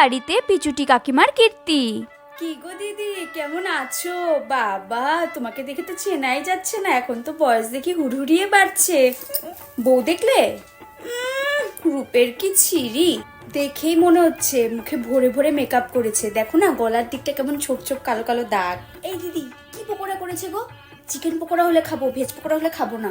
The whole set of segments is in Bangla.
বাড়িতে পিচুটি কাকিমার কীর্তি। কি গো দিদি, কেমন আছো? বাবা, তোমাকে দেখে তো চেনাই যাচ্ছে না, এখন তো বয়স দেখি হুড়হুড়িয়ে বাড়ছে। বউ দেখলে? রূপের কি ছিরি? দেখেই মনে হচ্ছে মুখে ভরে ভরে মেকআপ করেছে। দেখো না, গলার দিকটা কেমন ছোট ছোট কালো কালো দাগ। এই দিদি, কি পকোড়া করেছে গো? চিকেন পকোড়া হলে খাব ভেজ পকোড়া হলে খাব না।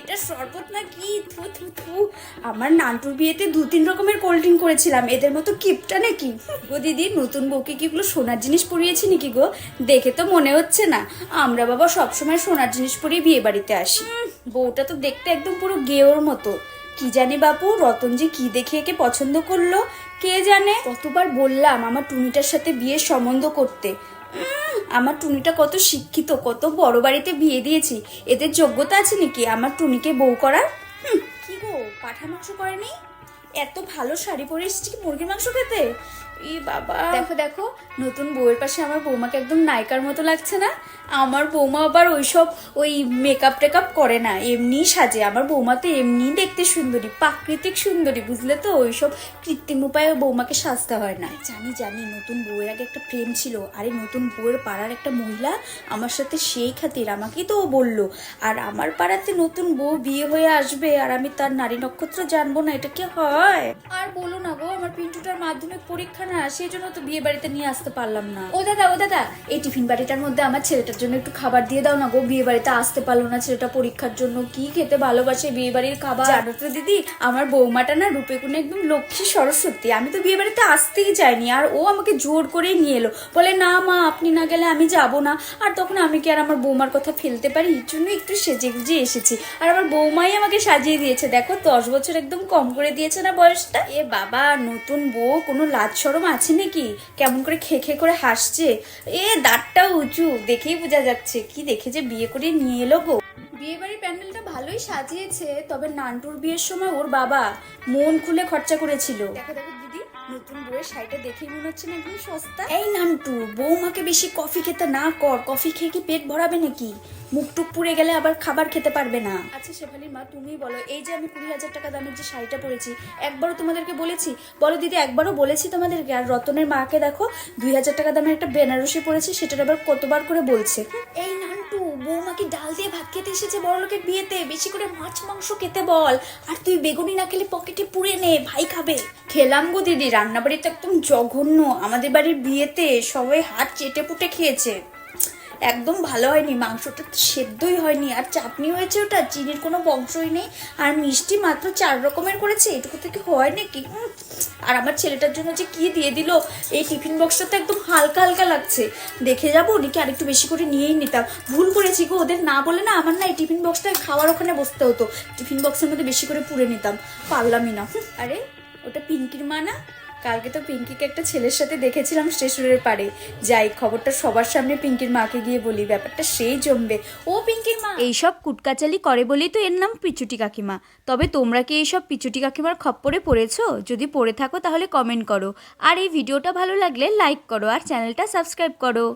এটা শরবত না কি? থু থু থু। আমার নান্টুর বিয়েতে দু তিন রকমের কোল্ড ড্রিঙ্ক করেছিলাম। এদের মতো কিপটা নাকি? গো দিদি, নতুন বউকে কি এগুলো সোনার জিনিস পরিয়েছি নাকি গো? দেখে তো মনে হচ্ছে না। আমরা বাবা সবসময় সোনার জিনিস পরিয়ে বিয়ে বাড়িতে আসি। বউটা তো দেখতে একদম পুরো গেওর মতো। কি জানি বাপু, রতন যে কি দেখে একে পছন্দ করল, কে জানে? কতবার বললাম আমার টুনিটার সাথে বিয়ের সম্বন্ধ করতে। আমার টুনিটা কত শিক্ষিত, কত বড় বাড়িতে বিয়ে দিয়েছি। এদের যোগ্যতা আছে নাকি আমার টুনিকে বউ করার? কি গো পাঠা মাংস করেনি? এত ভালো শাড়ি পরে এসেছি কি মুরগির মাংস খেতে? ই বাবা। দেখো দেখো নতুন বউয়ের পাশে আমার বৌমাকে একদম নায়িকার মতো লাগছে না? আমার বৌমা আবার ওইসব ওই মেকআপ টেকআপ করে না এমনি সাজে। আমার বৌমা তো এমনি দেখতে সুন্দরী প্রাকৃতিক সুন্দরী বুঝলে তো? ওইসব কৃত্রিম উপায়ে বৌমাকে সাজতে হয় না। জানি জানি নতুন বউয়ের আগে একটা প্রেম ছিল। আরে নতুন বউয়ের পাড়ার একটা মহিলা আমার সাথে সেই খাতির আমাকেই তো ও বলল। আর আমার পাড়াতে নতুন বউ বিয়ে হয়ে আসবে আর আমি তার নারী নক্ষত্র জানব না এটা কি হয়? আর বলো না গো আমার পিন্টুটার মাধ্যমিক পরীক্ষা না সেই জন্য তো বিয়ে বাড়িতে নিয়ে আসতে পারলাম না। ও দাদা ও দাদা, এই টিফিন বাড়িটার মধ্যে আমার ছেলেটার জন্য একটু খাবার দিয়ে দাও না গো। বিয়ে বাড়িতে আসতে পারল না ছেলেটা পরীক্ষার জন্য। কি খেতে ভালোবাসে বিয়ে বাড়ির খাবার? জানো তো দিদি, আমার বৌমাটা না রূপে কোনো একদম লক্ষ্মী সরস্বতী। আমি তো বিয়ে বাড়িতে আসতেই চাইনি, আর ও আমাকে জোর করে নিয়ে এলো। বলে, না মা, আপনি না গেলে আমি যাব না। আর তখন আমি কি আর আমার বৌমার কথা ফেলতে পারি? এর জন্য একটু সেজে গুজে এসেছি। আর আমার বৌমাই আমাকে সাজিয়ে দিয়েছে। দেখো, দশ বছর একদম কম করে দিয়েছে না বয়সটা? এ বাবা, নতুন বউ, কোনো লাজ সরম আছে নাকি? কেমন করে খে খে করে হাসছে? এ দাঁতটাও উঁচু দেখেই বোঝা যাচ্ছে। কি দেখে যে বিয়ে করে নিয়ে এলো গো? বিয়ে বাড়ির প্যান্ডেলটা ভালোই সাজিয়েছে তবে নান্টুর বিয়ের সময় ওর বাবা মন খুলে খরচা করেছিল। দেখো দেখো দিদি নতুন বউয়ের শাড়িটা দেখেই মনে হচ্ছে না একদম সস্তা? এই নান্টু বৌমাকে বেশি কফি খেতে না কর। কফি খেয়ে কি পেট ভরাবে নাকি? মুখ টুক পুড়ে গেলে আবার খাবার খেতে পারবে না। আচ্ছা শেফালির মা তুমি বলো এই যে আমি কুড়ি হাজার টাকা দামের যে শাড়িটা পরেছি একবারও তোমাদেরকে বলেছি? বলো দিদি একবারও বলেছি তোমাদেরকে আর রতনের মাকে দেখো দুই হাজার টাকা দামের একটা বেনারসি পরেছি সেটার আবার কতবার করে বলছে। এই নান্টু বৌমা কি ডাল দিয়ে ভাত খেতে এসেছে বড় লোকের বিয়েতে? বেশি করে মাছ মাংস খেতে বল। আর তুই বেগুনি না খেলে পকেটে পুড়ে নে ভাই খাবে। খেলাম গো দিদি রান্নাবাড়িতে একদম জঘন্য। আমাদের বাড়ির বিয়েতে সবাই হাত চেটে পুটে খেয়েছে। একদম ভালো হয়নি, মাংসটা সেদ্ধই হয়নি, আর চাটনি হয়েছে ওটা, চিনির কোনো বংশই নেই, আর মিষ্টি মাত্র চার রকমের করেছে, এটুকু থেকে হয় নাকি? আর আমার ছেলেটার জন্য যে কি দিয়ে দিল, এই টিফিন বক্সটা তো একদম হালকা হালকা লাগছে। দেখে যাব নাকি আরেকটু বেশি করে নিয়েই নিতাম। ভুল করেছি গো, ওদের না বলে না আমার না এই টিফিন বক্সটা খাওয়ার ওখানে বসতে হতো। টিফিন বক্সের মধ্যে বেশি করে পুড়ে নিতাম, পারলামই না। আরে, ওটা পিঙ্কির মা না? কালকে তো পিঙ্কিকে একটা ছেলের সাথে দেখেছিলাম স্টেশনের পাড়ে। যাই, খবরটা সবার সামনে পিঙ্কির মাকে গিয়ে বলি, ব্যাপারটা সেই জমবে। ও পিঙ্কির মা! এইসব কুটকাচালি করে বলেই তো এর নাম পিচুটি কাকিমা। তবে তোমরা কি এইসব পিচুটি কাকিমার খপ্পরে পড়েছো? যদি পড়ে থাকো তাহলে কমেন্ট করো। আর এই ভিডিওটা ভালো লাগলে লাইক করো আর চ্যানেলটা সাবস্ক্রাইব করো।